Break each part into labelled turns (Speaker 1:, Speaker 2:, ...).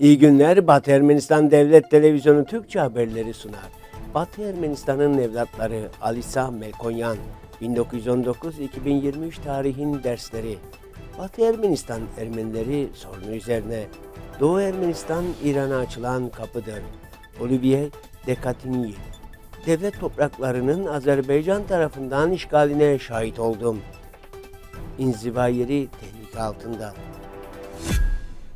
Speaker 1: İyi günler. Batı Ermenistan Devlet Televizyonu Türkçe haberleri sunar. Batı Ermenistan'ın evlatları Alisa Melkonyan 1919-2023 tarihin dersleri. Batı Ermenistan Ermenileri sorunu üzerine. Doğu Ermenistan İran'a açılan kapıdır. Olivier Dekatiniyev. Devlet topraklarının Azerbaycan tarafından işgaline şahit oldum. İnziva yeri tehlike altında.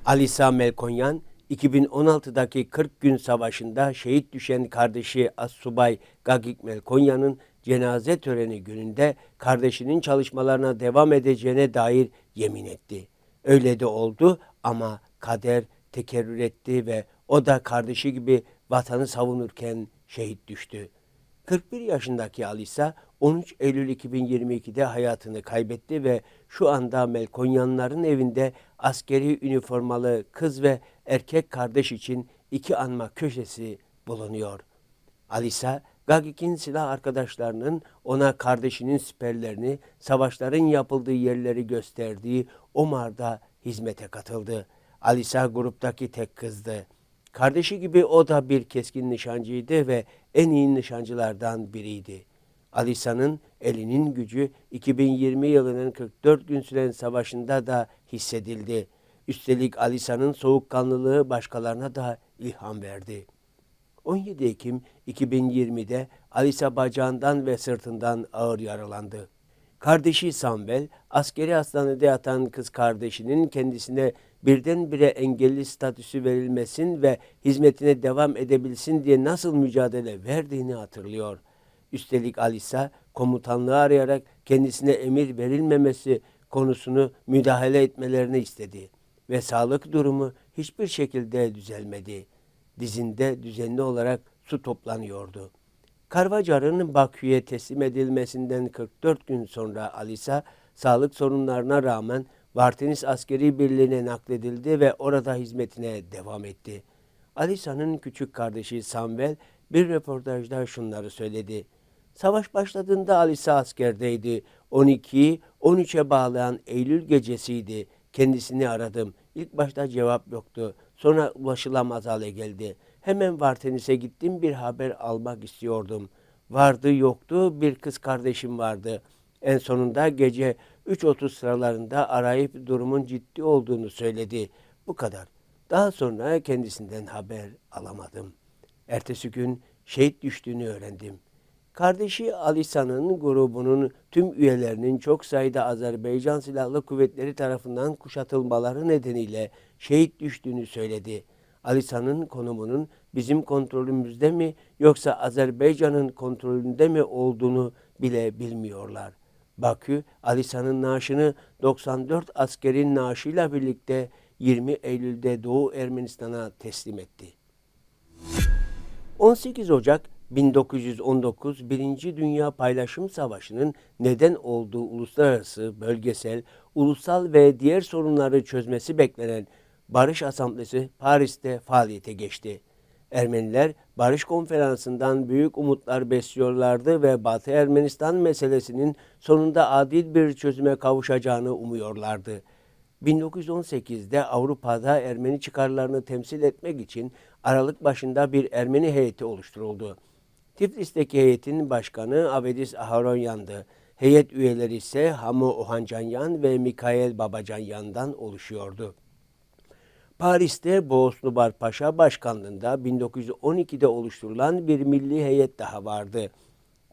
Speaker 1: Alisa Melkonyan 2016'daki 40 gün savaşında şehit düşen kardeşi Assubay Gagik Melkonyan'ın cenaze töreni gününde kardeşinin çalışmalarına devam edeceğine dair yemin etti. Öyle de oldu ama kader tekerrür etti ve o da kardeşi gibi vatanı savunurken şehit düştü. 41 yaşındaki Alisa 13 Eylül 2022'de hayatını kaybetti ve şu anda Melkonyanların evinde askeri üniformalı kız ve erkek kardeş için iki anma köşesi bulunuyor. Alisa, Gagik'in silah arkadaşlarının ona kardeşinin siperlerini, savaşların yapıldığı yerleri gösterdiği Omar'da hizmete katıldı. Alisa gruptaki tek kızdı. Kardeşi gibi o da bir keskin nişancıydı ve en iyi nişancılardan biriydi. Alisa'nın elinin gücü 2020 yılının 44 gün süren savaşında da hissedildi. Üstelik Alisa'nın soğukkanlılığı başkalarına da ilham verdi. 17 Ekim 2020'de Alisa bacağından ve sırtından ağır yaralandı. Kardeşi Samvel, askeri hastanede yatan kız kardeşinin kendisine birdenbire engelli statüsü verilmesin ve hizmetine devam edebilsin diye nasıl mücadele verdiğini hatırlıyor. Üstelik Alisa komutanlığı arayarak kendisine emir verilmemesi konusunu müdahale etmelerini istedi ve sağlık durumu hiçbir şekilde düzelmedi. Dizinde düzenli olarak su toplanıyordu. Karvacar'ın Bakü'ye teslim edilmesinden 44 gün sonra Alisa sağlık sorunlarına rağmen Vartinis Askeri Birliği'ne nakledildi ve orada hizmetine devam etti. Alisa'nın küçük kardeşi Samvel bir röportajda şunları söyledi. Savaş başladığında Alisa askerdeydi. 12'yi 13'e bağlayan Eylül gecesiydi. Kendisini aradım. İlk başta cevap yoktu. Sonra ulaşılamaz hale geldi. Hemen Vartenis'e gittim bir haber almak istiyordum. Vardı yoktu bir kız kardeşim vardı. En sonunda gece 3.30 sıralarında arayıp durumun ciddi olduğunu söyledi. Bu kadar. Daha sonra kendisinden haber alamadım. Ertesi gün şehit düştüğünü öğrendim. Kardeşi Alisa'nın grubunun tüm üyelerinin çok sayıda Azerbaycan Silahlı Kuvvetleri tarafından kuşatılmaları nedeniyle şehit düştüğünü söyledi. Alisa'nın konumunun bizim kontrolümüzde mi yoksa Azerbaycan'ın kontrolünde mi olduğunu bile bilmiyorlar. Bakü, Alisa'nın naaşını 94 askerin naaşıyla birlikte 20 Eylül'de Doğu Ermenistan'a teslim etti. 18 Ocak 1919 Birinci Dünya Paylaşım Savaşı'nın neden olduğu uluslararası, bölgesel, ulusal ve diğer sorunları çözmesi beklenen Barış Asamblesi Paris'te faaliyete geçti. Ermeniler Barış Konferansı'ndan büyük umutlar besliyorlardı ve Batı Ermenistan meselesinin sonunda adil bir çözüme kavuşacağını umuyorlardı. 1918'de Avrupa'da Ermeni çıkarlarını temsil etmek için Aralık başında bir Ermeni heyeti oluşturuldu. Tiflis'teki heyetin başkanı Avedis Aharonyan'dı. Heyet üyeleri ise Hamu Ohancanyan ve Mikael Babacanyan'dan oluşuyordu. Paris'te Boğaz Nubar Paşa başkanlığında 1912'de oluşturulan bir milli heyet daha vardı.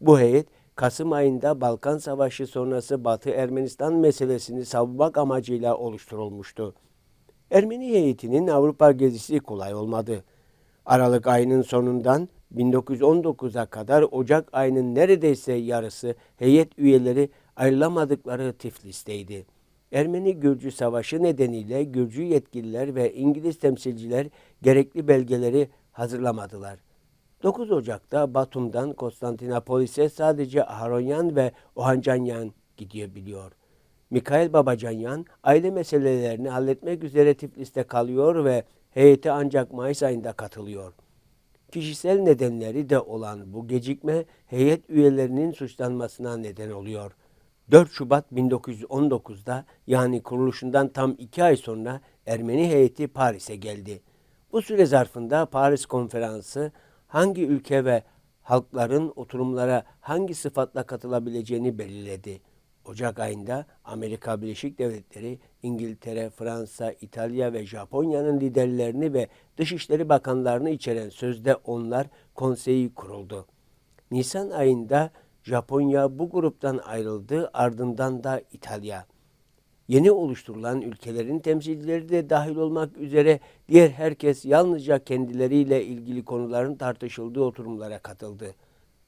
Speaker 1: Bu heyet Kasım ayında Balkan Savaşı sonrası Batı Ermenistan meselesini savunmak amacıyla oluşturulmuştu. Ermeni heyetinin Avrupa gezisi kolay olmadı. Aralık ayının sonundan 1919'a kadar Ocak ayının neredeyse yarısı heyet üyeleri ayrılamadıkları Tiflis'teydi. Ermeni-Gürcü Savaşı nedeniyle Gürcü yetkililer ve İngiliz temsilciler gerekli belgeleri hazırlamadılar. 9 Ocak'ta Batum'dan Konstantinopolis'e sadece Aharonyan ve Ohancanyan gidebiliyor. Mikail Babacanyan aile meselelerini halletmek üzere Tiflis'te kalıyor ve heyete ancak Mayıs ayında katılıyor. Kişisel nedenleri de olan bu gecikme heyet üyelerinin suçlanmasına neden oluyor. 4 Şubat 1919'da yani kuruluşundan tam iki ay sonra Ermeni heyeti Paris'e geldi. Bu süre zarfında Paris Konferansı hangi ülke ve halkların oturumlara hangi sıfatla katılabileceğini belirledi. Ocak ayında Amerika Birleşik Devletleri, İngiltere, Fransa, İtalya ve Japonya'nın liderlerini ve Dışişleri Bakanlarını içeren sözde onlar konseyi kuruldu. Nisan ayında Japonya bu gruptan ayrıldı, ardından da İtalya. Yeni oluşturulan ülkelerin temsilcileri de dahil olmak üzere diğer herkes yalnızca kendileriyle ilgili konuların tartışıldığı oturumlara katıldı.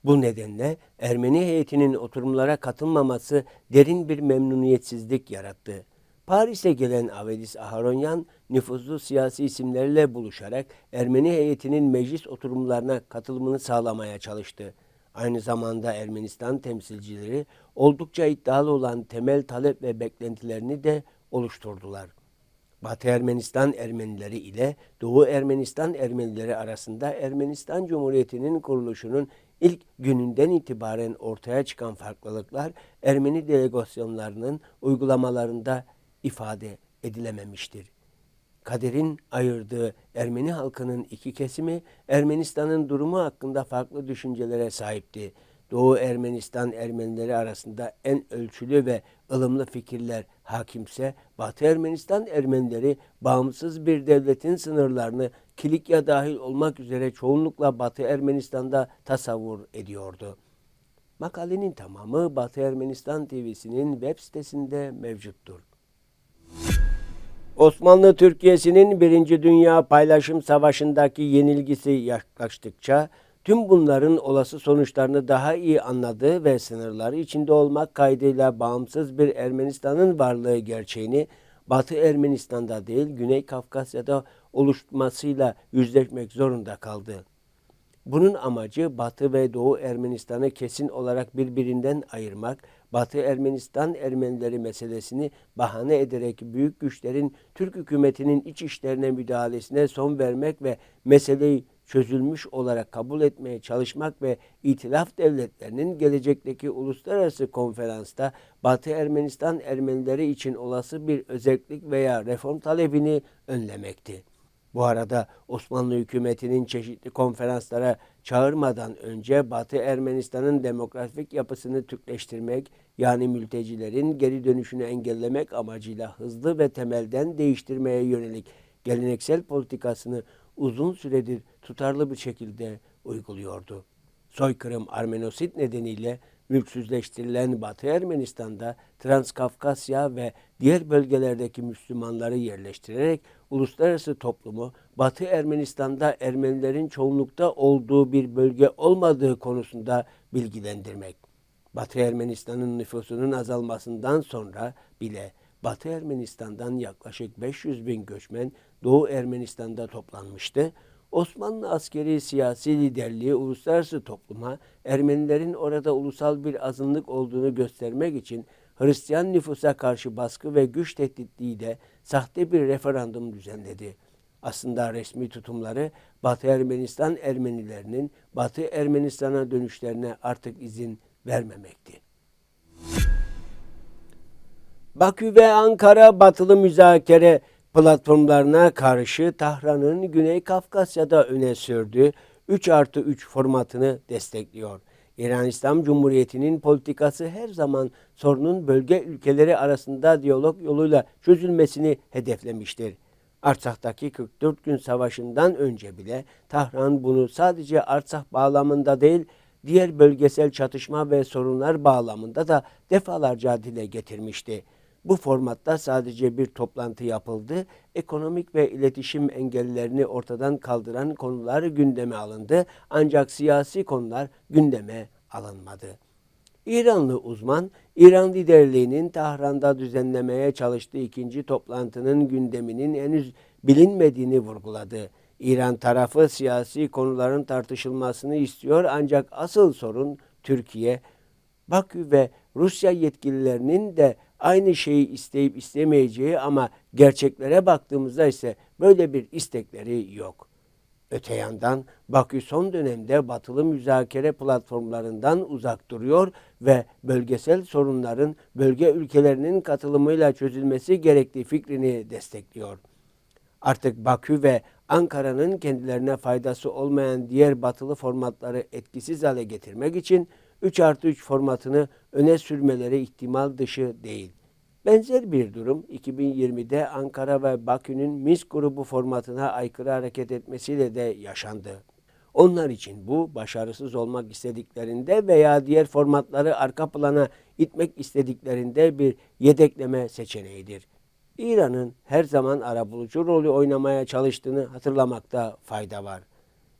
Speaker 1: Bu nedenle Ermeni heyetinin oturumlara katılmaması derin bir memnuniyetsizlik yarattı. Paris'e gelen Avedis Aharonyan nüfuzlu siyasi isimlerle buluşarak Ermeni heyetinin meclis oturumlarına katılımını sağlamaya çalıştı. Aynı zamanda Ermenistan temsilcileri oldukça iddialı olan temel talep ve beklentilerini de oluşturdular. Batı Ermenistan Ermenileri ile Doğu Ermenistan Ermenileri arasında Ermenistan Cumhuriyeti'nin kuruluşunun ilk gününden itibaren ortaya çıkan farklılıklar Ermeni delegasyonlarının uygulamalarında ifade edilememiştir. Kaderin ayırdığı Ermeni halkının iki kesimi Ermenistan'ın durumu hakkında farklı düşüncelere sahipti. Doğu Ermenistan Ermenileri arasında en ölçülü ve ılımlı fikirler hakimse Batı Ermenistan Ermenileri bağımsız bir devletin sınırlarını Kilikya dahil olmak üzere çoğunlukla Batı Ermenistan'da tasavvur ediyordu. Makalenin tamamı Batı Ermenistan TV'sinin web sitesinde mevcuttur. Osmanlı Türkiye'sinin Birinci Dünya Paylaşım Savaşı'ndaki yenilgisi yaklaştıkça tüm bunların olası sonuçlarını daha iyi anladığı ve sınırları içinde olmak kaydıyla bağımsız bir Ermenistan'ın varlığı gerçeğini Batı Ermenistan'da değil Güney Kafkasya'da oluşmasıyla yüzleşmek zorunda kaldı. Bunun amacı Batı ve Doğu Ermenistan'ı kesin olarak birbirinden ayırmak, Batı Ermenistan Ermenileri meselesini bahane ederek büyük güçlerin Türk hükümetinin iç işlerine müdahalesine son vermek ve meseleyi çözülmüş olarak kabul etmeye çalışmak ve itilaf devletlerinin gelecekteki uluslararası konferansta Batı Ermenistan Ermenileri için olası bir özellik veya reform talebini önlemekti. Bu arada Osmanlı hükümetinin çeşitli konferanslara çağırmadan önce Batı Ermenistan'ın demografik yapısını Türkleştirmek yani mültecilerin geri dönüşünü engellemek amacıyla hızlı ve temelden değiştirmeye yönelik geleneksel politikasını uzun süredir tutarlı bir şekilde uyguluyordu. Soykırım Armenosit nedeniyle mülksüzleştirilen Batı Ermenistan'da Transkafkasya ve diğer bölgelerdeki Müslümanları yerleştirerek uluslararası toplumu Batı Ermenistan'da Ermenilerin çoğunlukta olduğu bir bölge olmadığı konusunda bilgilendirmek. Batı Ermenistan'ın nüfusunun azalmasından sonra bile Batı Ermenistan'dan yaklaşık 500 bin göçmen Doğu Ermenistan'da toplanmıştı. Osmanlı askeri siyasi liderliği uluslararası topluma Ermenilerin orada ulusal bir azınlık olduğunu göstermek için Hristiyan nüfusa karşı baskı ve güç tehditliğiyle sahte bir referandum düzenledi. Aslında resmi tutumları Batı Ermenistan Ermenilerinin Batı Ermenistan'a dönüşlerine artık izin vermemekti. Bakü ve Ankara batılı müzakere platformlarına karşı Tahran'ın Güney Kafkasya'da öne sürdüğü 3 artı 3 formatını destekliyor. İran İslam Cumhuriyeti'nin politikası her zaman sorunun bölge ülkeleri arasında diyalog yoluyla çözülmesini hedeflemiştir. Artsak'taki 44 gün savaşından önce bile Tahran bunu sadece Artsak bağlamında değil, diğer bölgesel çatışma ve sorunlar bağlamında da defalarca dile getirmişti. Bu formatta sadece bir toplantı yapıldı. Ekonomik ve iletişim engellerini ortadan kaldıran konular gündeme alındı. Ancak siyasi konular gündeme alınmadı. İranlı uzman, İran liderliğinin Tahran'da düzenlemeye çalıştığı ikinci toplantının gündeminin henüz bilinmediğini vurguladı. İran tarafı siyasi konuların tartışılmasını istiyor ancak asıl sorun Türkiye, Bakü ve Rusya yetkililerinin de aynı şeyi isteyip istemeyeceği ama gerçeklere baktığımızda ise böyle bir istekleri yok. Öte yandan Bakü son dönemde batılı müzakere platformlarından uzak duruyor ve bölgesel sorunların bölge ülkelerinin katılımıyla çözülmesi gerektiği fikrini destekliyor. Artık Bakü ve Ankara'nın kendilerine faydası olmayan diğer batılı formatları etkisiz hale getirmek için 3 artı 3 formatını öne sürmeleri ihtimal dışı değil. Benzer bir durum 2020'de Ankara ve Bakü'nün Minsk grubu formatına aykırı hareket etmesiyle de yaşandı. Onlar için bu başarısız olmak istediklerinde veya diğer formatları arka plana itmek istediklerinde bir yedekleme seçeneğidir. İran'ın her zaman arabulucu rolü oynamaya çalıştığını hatırlamakta fayda var.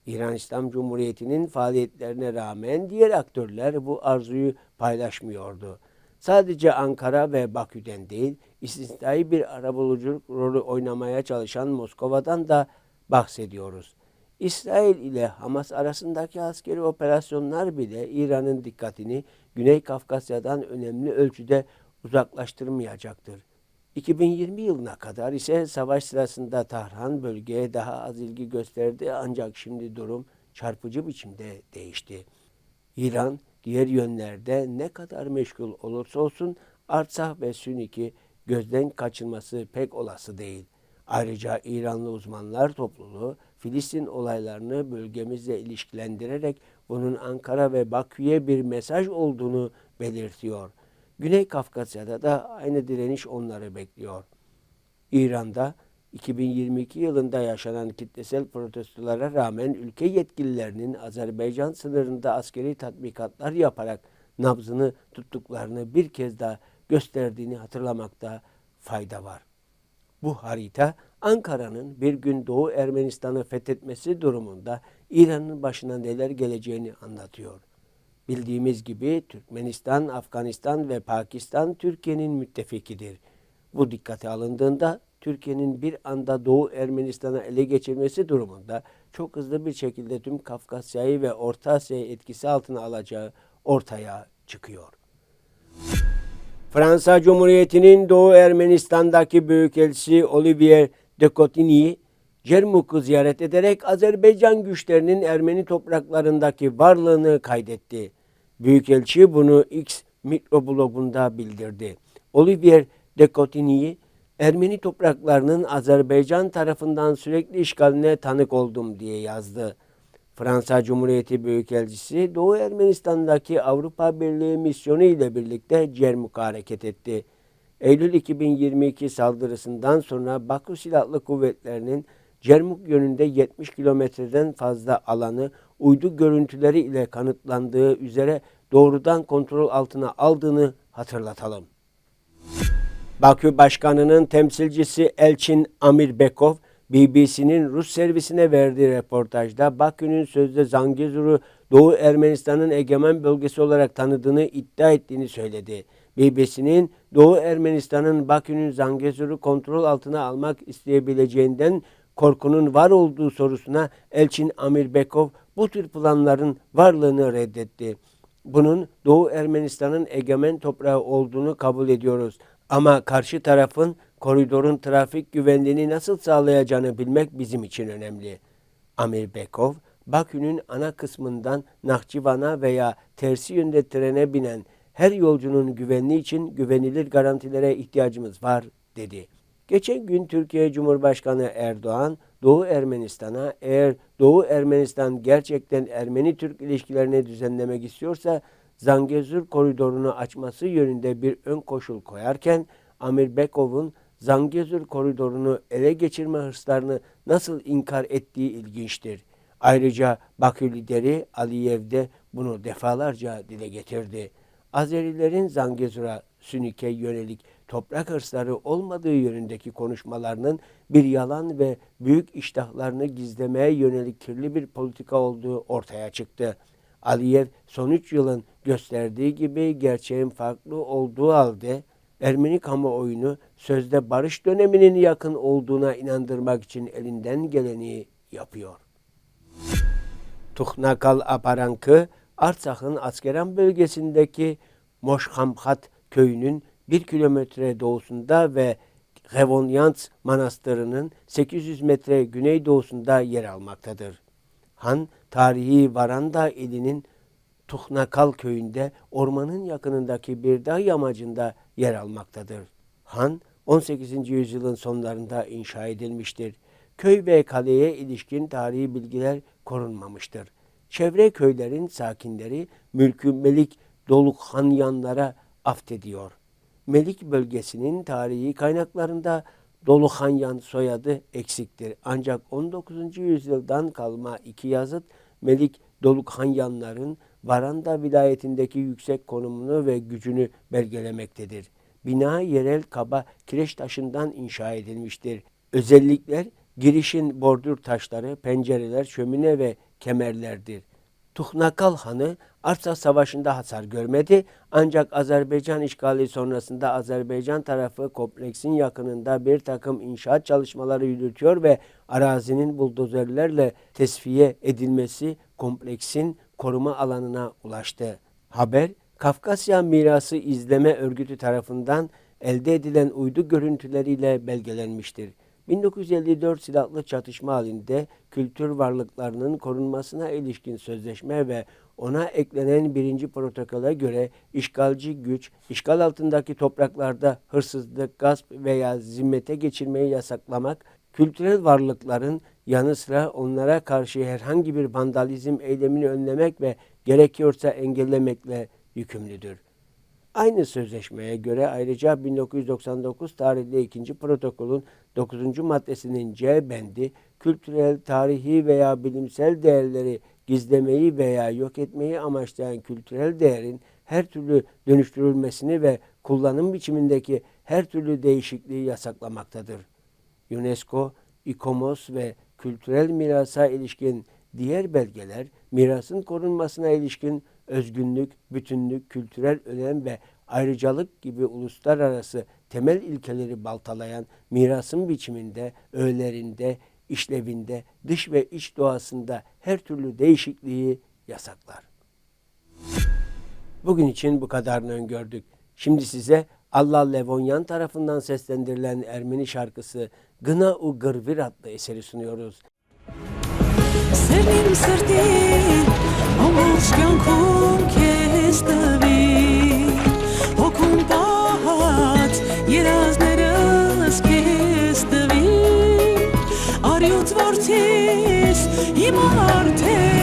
Speaker 1: İran İslam Cumhuriyeti'nin faaliyetlerine rağmen diğer aktörler bu arzuyu paylaşmıyordu. Sadece Ankara ve Bakü'den değil, istisnai bir arabuluculuk rolü oynamaya çalışan Moskova'dan da bahsediyoruz. İsrail ile Hamas arasındaki askeri operasyonlar bile İran'ın dikkatini Güney Kafkasya'dan önemli ölçüde uzaklaştırmayacaktır. 2020 yılına kadar ise savaş sırasında Tahran bölgeye daha az ilgi gösterdi ancak şimdi durum çarpıcı biçimde değişti. İran diğer yönlerde ne kadar meşgul olursa olsun Artsah ve Sünik'i gözden kaçırması pek olası değil. Ayrıca İranlı uzmanlar topluluğu Filistin olaylarını bölgemizle ilişkilendirerek bunun Ankara ve Bakü'ye bir mesaj olduğunu belirtiyor. Güney Kafkasya'da da aynı direniş onları bekliyor. İran'da 2022 yılında yaşanan kitlesel protestolara rağmen ülke yetkililerinin Azerbaycan sınırında askeri tatbikatlar yaparak nabzını tuttuklarını bir kez daha gösterdiğini hatırlamakta fayda var. Bu harita Ankara'nın bir gün Doğu Ermenistan'ı fethetmesi durumunda İran'ın başına neler geleceğini anlatıyor. Bildiğimiz gibi Türkmenistan, Afganistan ve Pakistan Türkiye'nin müttefikidir. Bu dikkate alındığında Türkiye'nin bir anda Doğu Ermenistan'a ele geçirmesi durumunda çok hızlı bir şekilde tüm Kafkasya'yı ve Orta Asya'yı etkisi altına alacağı ortaya çıkıyor. Fransa Cumhuriyeti'nin Doğu Ermenistan'daki Büyükelçisi Olivier de Cotigny, Cermuk'u ziyaret ederek Azerbaycan güçlerinin Ermeni topraklarındaki varlığını kaydetti. Büyükelçi bunu X mikroblogunda bildirdi. Olivier de Ermeni topraklarının Azerbaycan tarafından sürekli işgaline tanık oldum diye yazdı. Fransa Cumhuriyeti Büyükelçisi Doğu Ermenistan'daki Avrupa Birliği misyonu ile birlikte Cermuk'a hareket etti. Eylül 2022 saldırısından sonra Bakü Silahlı Kuvvetleri'nin Cermuk yönünde 70 kilometreden fazla alanı uydu görüntüleri ile kanıtlandığı üzere doğrudan kontrol altına aldığını hatırlatalım. Bakü Başkanı'nın temsilcisi Elçin Amirbekov, BBC'nin Rus servisine verdiği röportajda Bakü'nün sözde Zangezur'u Doğu Ermenistan'ın egemen bölgesi olarak tanıdığını iddia ettiğini söyledi. BBC'nin Doğu Ermenistan'ın Bakü'nün Zangezur'u kontrol altına almak isteyebileceğinden korkunun var olduğu sorusuna Elçin Amirbekov bu tür planların varlığını reddetti. Bunun Doğu Ermenistan'ın egemen toprağı olduğunu kabul ediyoruz. Ama karşı tarafın koridorun trafik güvenliğini nasıl sağlayacağını bilmek bizim için önemli. Amir Bekov, Bakü'nün ana kısmından Nahçıvan'a veya tersi yönde trene binen her yolcunun güvenliği için güvenilir garantilere ihtiyacımız var dedi. Geçen gün Türkiye Cumhurbaşkanı Erdoğan, Doğu Ermenistan'a eğer Doğu Ermenistan gerçekten Ermeni-Türk ilişkilerini düzenlemek istiyorsa Zangezur koridorunu açması yönünde bir ön koşul koyarken Amir Bekov'un Zangezur koridorunu ele geçirme hırslarını nasıl inkar ettiği ilginçtir. Ayrıca Bakü lideri Aliyev de bunu defalarca dile getirdi. Azerilerin Zangezur'a Sünik'e yönelik toprak hırsları olmadığı yönündeki konuşmalarının bir yalan ve büyük iştahlarını gizlemeye yönelik kirli bir politika olduğu ortaya çıktı. Aliyev son üç yılın gösterdiği gibi gerçeğin farklı olduğu halde Ermeni kamuoyunu sözde barış döneminin yakın olduğuna inandırmak için elinden geleni yapıyor. Tuhnakal Aparankı, Artsak'ın Askeran bölgesindeki Moşhamhat köyünün bir kilometre doğusunda ve Revonyants Manastırı'nın 800 metre güneydoğusunda yer almaktadır. Han, tarihi Varanda ilinin Tuhnakal köyünde ormanın yakınındaki bir dağ yamacında yer almaktadır. Han, 18. yüzyılın sonlarında inşa edilmiştir. köy ve kaleye ilişkin tarihi bilgiler korunmamıştır. Çevre köylerin sakinleri mülkü Melik Dolukhanyanlara aftediyor. Melik bölgesinin tarihi kaynaklarında Doluhanyan soyadı eksiktir. Ancak 19. yüzyıldan kalma iki yazıt Melik Dolukhanyanların Varanda vilayetindeki yüksek konumunu ve gücünü belgelemektedir. Bina yerel kaba kireç taşından inşa edilmiştir. Özellikler girişin bordür taşları, pencereler, şömine ve kemerlerdir. Tuhnakal Hanı Arsa Savaşı'nda hasar görmedi ancak Azerbaycan işgali sonrasında Azerbaycan tarafı kompleksin yakınında bir takım inşaat çalışmaları yürütüyor ve arazinin buldozerlerle tesfiye edilmesi kompleksin koruma alanına ulaştı. Haber Kafkasya Mirası İzleme Örgütü tarafından elde edilen uydu görüntüleriyle belgelenmiştir. 1954 silahlı çatışma halinde kültür varlıklarının korunmasına ilişkin sözleşme ve ona eklenen birinci protokole göre işgalci güç, işgal altındaki topraklarda hırsızlık, gasp veya zimmete geçirmeyi yasaklamak, kültürel varlıkların yanı sıra onlara karşı herhangi bir vandalizm eylemini önlemek ve gerekiyorsa engellemekle yükümlüdür. Aynı sözleşmeye göre ayrıca 1999 tarihli ikinci protokolün 9. maddesinin C bendi kültürel, tarihi veya bilimsel değerleri gizlemeyi veya yok etmeyi amaçlayan kültürel değerin her türlü dönüştürülmesini ve kullanım biçimindeki her türlü değişikliği yasaklamaktadır. UNESCO, İKOMOS ve kültürel mirasa ilişkin diğer belgeler mirasın korunmasına ilişkin özgünlük, bütünlük, kültürel önem ve ayrıcalık gibi uluslararası temel ilkeleri baltalayan mirasın biçiminde, öğelerinde, işlevinde, dış ve iç doğasında her türlü değişikliği yasaklar. Bugün için bu kadarını öngördük. Şimdi size Allah Levonyan tarafından seslendirilen Ermeni şarkısı Gına u Gırvir adlı eseri sunuyoruz.
Speaker 2: Senin sırtın ամբողջ կյանքում քեզ տվի հոգում պահած երազներս քեզ տվի արյուծ որդիս իմ արդեն